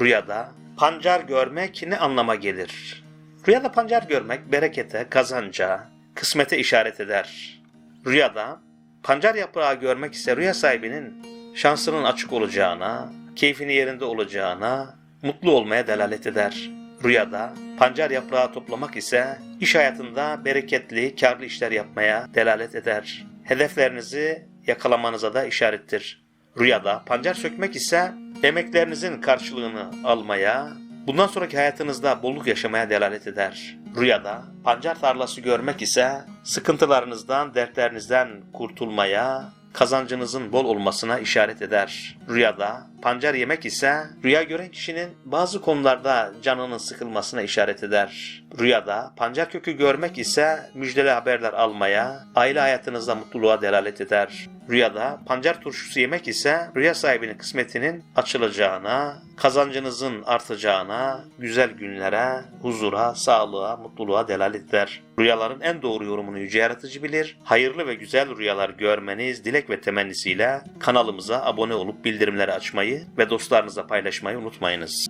Rüyada pancar görmek ne anlama gelir? Rüyada pancar görmek berekete, kazanca, kısmete işaret eder. Rüyada pancar yaprağı görmek ise rüya sahibinin şansının açık olacağına, keyfini yerinde olacağına, mutlu olmaya delalet eder. Rüyada pancar yaprağı toplamak ise iş hayatında bereketli, karlı işler yapmaya delalet eder. Hedeflerinizi yakalamanıza da işarettir. Rüyada pancar sökmek ise emeklerinizin karşılığını almaya, bundan sonraki hayatınızda bolluk yaşamaya delalet eder. Rüyada pancar tarlası görmek ise sıkıntılarınızdan, dertlerinizden kurtulmaya, kazancınızın bol olmasına işaret eder. Rüyada pancar yemek ise rüya gören kişinin bazı konularda canının sıkılmasına işaret eder. Rüyada pancar kökü görmek ise müjdeli haberler almaya, aile hayatınızda mutluluğa delalet eder. Rüyada pancar turşusu yemek ise rüya sahibinin kısmetinin açılacağına, kazancınızın artacağına, güzel günlere, huzura, sağlığa, mutluluğa delalet eder. Rüyaların en doğru yorumunu yüce yaratıcı bilir. Hayırlı ve güzel rüyalar görmeniz dilek ve temennisiyle kanalımıza abone olup bildirimleri açmayı ve dostlarınızla paylaşmayı unutmayınız.